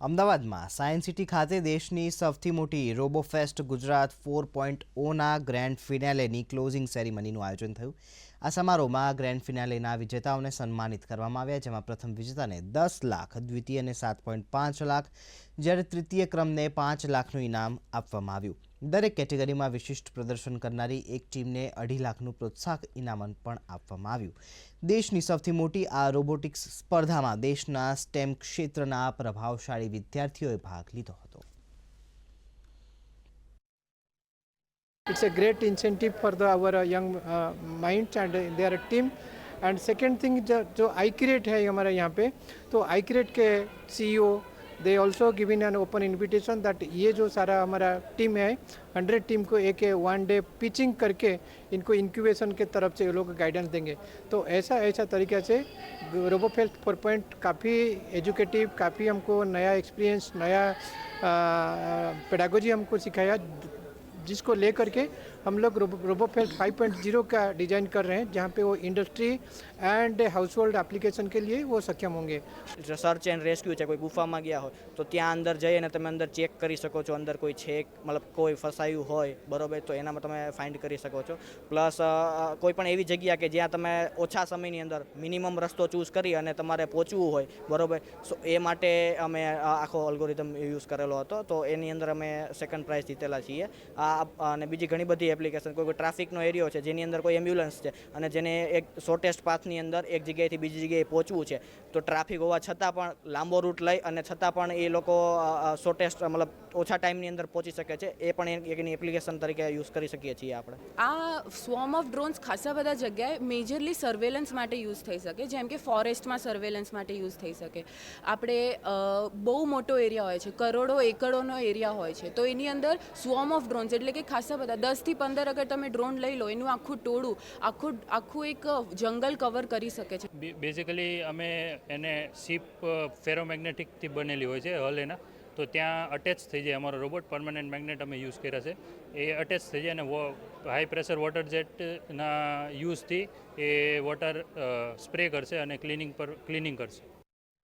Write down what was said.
અમદાવાદમાં science city ખાતે દેશની સૌથી મોટી રોબોફેસ્ટ ગુજરાત ફોર પોઈન્ટ ઓના ગ્રેન્ડ ફિનાલેની ક્લોઝિંગ સેરેમનીનું આયોજન થયું. આ સમારોહમાં ગ્રેન્ડ ફિનાલેના વિજેતાઓને સન્માનિત કરવામાં આવ્યા, જેમાં પ્રથમ વિજેતાને દસ લાખ, દ્વિતીયને સાત પોઈન્ટ પાંચ લાખ, જ્યારે તૃતીય ક્રમને પાંચ લાખનું ઇનામ આપવામાં આવ્યું. દરેક કેટેગરીમાં વિશિષ્ટ પ્રદર્શન કરનારી એક ટીમને અઢી લાખનું પ્રોત્સાહક ઇનામ પણ આપવામાં આવ્યું. દેશની સૌથી મોટી આ રોબોટિક્સ સ્પર્ધામાં દેશના સ્ટેમ ક્ષેત્રના પ્રભાવશાળી વિદ્યાર્થીઓએ ભાગ લીધો હતો. It's a great incentive for the our uh, young uh, minds and uh, their team. And second thing जो आई क्रिएट है हमारे यहाँ पे तो आई क्रिएट के CEO they also given an open invitation that ये जो सारा हमारा टीम है हंड्रेड टीम को एक वन डे पिचिंग करके इनको इंक्यूबेशन के तरफ़ से ये लोग गाइडेंस देंगे। तो ऐसा ऐसा तरीके से रोबोफेल्ट फोर पॉइंट काफ़ी एजुकेटिव काफ़ी हमको नया एक्सपीरियंस नया पेडागोजी हमको सिखाया जिसको लेकर के हम लोग रोबोफेल्ट 5.0 का डिज़ाइन कर रहे हैं जहाँ पे वो industry and household application के लिए वो सक्षम होंगे સર્ચ એન્ડ રેસ્ક્યુ છે કોઈ ગુફામાં ગયા હોય તો ત્યાં અંદર જઈને તમે અંદર ચેક કરી શકો છો અંદર કોઈ છે મતલબ કોઈ ફસાયું હોય બરોબર તો એનામાં તમે ફાઇન્ડ કરી શકો છો પ્લસ કોઈ પણ એવી જગ્યા કે જ્યાં તમે ઓછા સમયની અંદર મિનિમમ રસ્તો ચૂઝ કરી અને તમારે પહોંચવું હોય બરોબર સો એ માટે અમે આ આખો અલ્ગોરિધમ યુઝ કરેલો હતો તો એની અંદર અમે સેકન્ડ પ્રાઇઝ જીતેલા છીએ આ અને બીજી ઘણી બધી એપ્લિકેશન કોઈ કોઈ ટ્રાફિકનો એરિયો છે, જેની અંદર કોઈ એમ્બ્યુલન્સ છે અને જેને એક શોર્ટેસ્ટ પાથની અંદર એક જગ્યાએથી બીજી જગ્યાએ પહોંચવું છે, તો ટ્રાફિક હોવા છતાં પણ લાંબો રૂટ લઈ અને છતાં પણ એ લોકો શોર્ટેસ્ટ મતલબ ઓછા ટાઈમની અંદર પહોંચી શકે છે, એ પણ એક એની એપ્લિકેશન તરીકે યુઝ કરી શકીએ છીએ આપણે. આ સ્વોર્મ ઓફ ડ્રોન્સ ખાસા બધા જગ્યાએ મેજરલી સર્વેલન્સ માટે યુઝ થઈ શકે, જેમ કે ફોરેસ્ટમાં સર્વેલન્સ માટે યુઝ થઈ શકે. આપણે બહુ મોટો એરિયા હોય છે, કરોડો એકડોનો એરિયા હોય છે, તો એની અંદર સ્વોર્મ ઓફ ડ્રોન્સ એટલે કે ખાસા બધા. દસથી પંદર અગર તમે ડ્રોન લઈ લો, એનું આખું ટોળું, આખું આખું એક જંગલ કવર કરી શકે છે. બેઝિકલી અમે એને શીપ ફેરોમેગ્નેટિકથી બનેલી હોય છે, હલ એના. તો ત્યાં અટેચ થઈ જાય અમારો રોબોટ પરમાનન્ટ મેગ્નેટ અમે યુઝ કર્યા છે. એ અટેચ થઈ જાય અને હાઈ પ્રેશર વોટર જેટના યુઝથી એ વોટર સ્પ્રે કરશે અને ક્લિનિંગ પર ક્લિનિંગ કરશે.